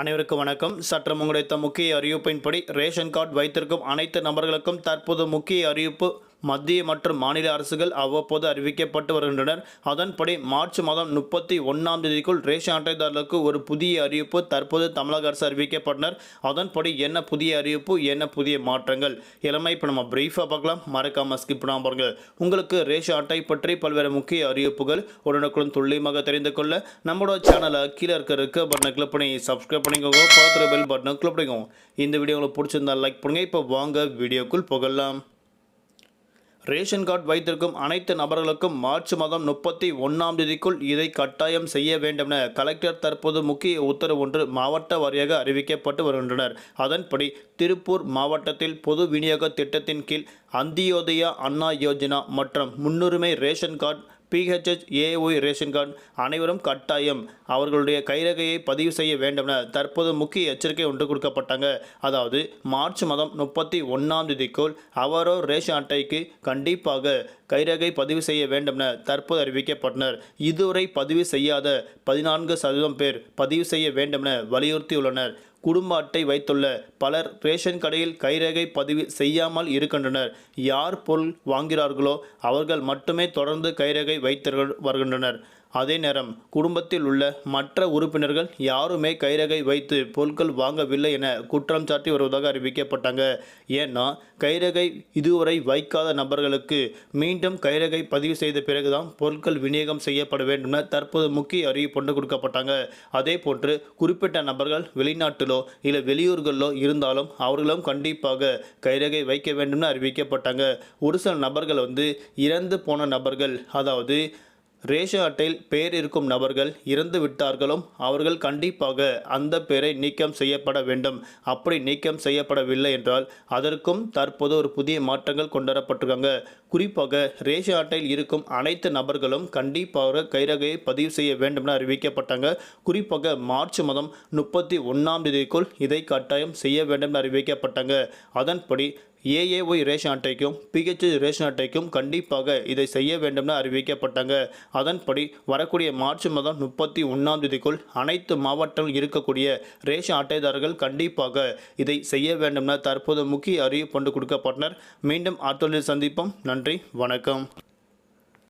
அனைவருக்கும் வணக்கம். சற்றம் உங்களுடைய முக்கிய அறிவிப்பின்படி ரேஷன் கார்டு வைத்திருக்கும் அனைத்து நபர்களுக்கும் தற்போது முக்கிய அறிவிப்பு மத்திய மற்றும் மாநில அரசுகள் அவ்வப்போது அறிவிக்கப்பட்டு வருகின்றனர். அதன்படி மார்ச் மாதம் முப்பத்தி ஒன்றாம் தேதிக்குள் ரேஷன் அட்டைதாரர்களுக்கு ஒரு புதிய அறிவிப்பு தற்போது தமிழக அரசு அறிவிக்கப்பட்டனர். அதன்படி என்ன புதிய அறிவிப்பு என்ன புதிய மாற்றங்கள்? எல்லாமே இப்போ நம்ம பிரீஃபாக பார்க்கலாம். மறக்காமல் ஸ்கிப் பண்ணாமல் பாருங்கள். உங்களுக்கு ரேஷன் அட்டை பற்றி பல்வேறு முக்கிய அறிவிப்புகள் உடனுக்குடன் துல்லியமாக தெரிந்து கொள்ள நம்மளோட சேனலை கீழே இருக்க இருக்க பட்டனை கிளிக் பண்ணி சப்ஸ்கிரைப் பண்ணிக்கோங்க. பக்கத்தில் பெல் பட்டனை கிளிக் பண்ணிக்கோங்க. இந்த வீடியோ உங்களுக்கு பிடிச்சிருந்தா லைக் பண்ணுங்கள் இப்போ வாங்க வீடியோக்குள் புகழலாம் ரேஷன் கார்டு வைத்திருக்கும் அனைத்து நபர்களுக்கும் மார்ச் மாதம் முப்பத்தி ஒன்றாம் தேதிக்குள் இதை கட்டாயம் செய்ய வேண்டும் என கலெக்டர் தற்போது முக்கிய உத்தரவு ஒன்று மாவட்ட வாரியாக அறிவிக்கப்பட்டு வருகின்றனர். அதன்படி திருப்பூர் மாவட்டத்தில் பொது விநியோக திட்டத்தின் கீழ் அந்தியோதயா அண்ணா யோஜனா மற்றும் முன்னுரிமை ration card PHH AY ration card அனைவரும் கட்டாயம் அவர்களுடைய கைரகையை பதிவு செய்ய வேண்டும் என தற்போது முக்கிய எச்சரிக்கை ஒன்று கொடுக்கப்பட்டாங்க. அதாவது மார்ச் மாதம் முப்பத்தி ஒன்றாம் தேதிக்குள் அவரோ ரேஷன் அட்டைக்கு கண்டிப்பாக கைரகை பதிவு செய்ய வேண்டும் என தற்போது அறிவிக்கப்பட்டனர். இதுவரை பதிவு செய்யாத பதினான்கு சதவீதம் பேர் பதிவு செய்ய வேண்டும் என வலியுறுத்தியுள்ளனர். குடும்ப அட்டை வைத்துள்ள பலர் ரேஷன் கடையில் கைரேகை பதிவு செய்யாமல் இருக்கின்றனர். யார் பொருள் வாங்கிறார்களோ அவர்கள் மட்டுமே தொடர்ந்து கைரேகை வைத்து வருகின்றனர். அதே நேரம் குடும்பத்தில் உள்ள மற்ற உறுப்பினர்கள் யாருமே கைரகை வைத்து பொருட்கள் வாங்கவில்லை என குற்றம் சாட்டி வருவதாக அறிவிக்கப்பட்டாங்க. ஏன்னா கைரகை இதுவரை வைக்காத நபர்களுக்கு மீண்டும் கைரகை பதிவு செய்த பிறகுதான் பொருட்கள் விநியோகம் செய்யப்பட வேண்டும் என தற்போது முக்கிய அறிவிப்பு ஒன்று கொடுக்கப்பட்டாங்க. அதே போன்று குறிப்பிட்ட நபர்கள் வெளிநாட்டிலோ இல்லை வெளியூர்களிலோ இருந்தாலும் அவர்களும் கண்டிப்பாக கைரகை வைக்க வேண்டும்னு அறிவிக்கப்பட்டாங்க. ஒரு சில நபர்கள் வந்து இறந்து போன நபர்கள் அதாவது ரேஷன் அட்டையில் பெயர் இருக்கும் நபர்கள் இறந்து விட்டார்களும் அவர்கள் கண்டிப்பாக அந்த பெயரை நீக்கம் செய்யப்பட வேண்டும். அப்படி நீக்கம் செய்யப்படவில்லை என்றால் அதற்கும் தற்போது ஒரு புதிய மாற்றங்கள் கொண்டுவரப்பட்டிருக்காங்க. குறிப்பாக ரேஷன் அட்டையில் இருக்கும் அனைத்து நபர்களும் கண்டிப்பாக கைரகையை பதிவு செய்ய வேண்டும் என அறிவிக்கப்பட்டாங்க. குறிப்பாக மார்ச் மாதம் முப்பத்தி ஒன்றாம் தேதிக்குள் இதை கட்டாயம் செய்ய வேண்டும் என அறிவிக்கப்பட்டாங்க. அதன்படி ஏஏஒய் ரேஷன் அட்டைக்கும் பிஹெச் ரேஷன் அட்டைக்கும் கண்டிப்பாக இதை செய்ய வேண்டும்னு அறிவிக்கப்பட்டாங்க. அதன்படி வரக்கூடிய மார்ச் மாதம் முப்பத்தி ஒன்றாம் தேதிக்குள் அனைத்து மாவட்டங்கள் இருக்கக்கூடிய ரேஷன் அட்டைதாரர்கள் கண்டிப்பாக இதை செய்ய வேண்டும்னு தற்போது முக்கிய அறிவிப்பு கொண்டு கொடுக்கப்பட்டனர். மீண்டும் அடுத்த சந்திப்போம். நன்றி வணக்கம்.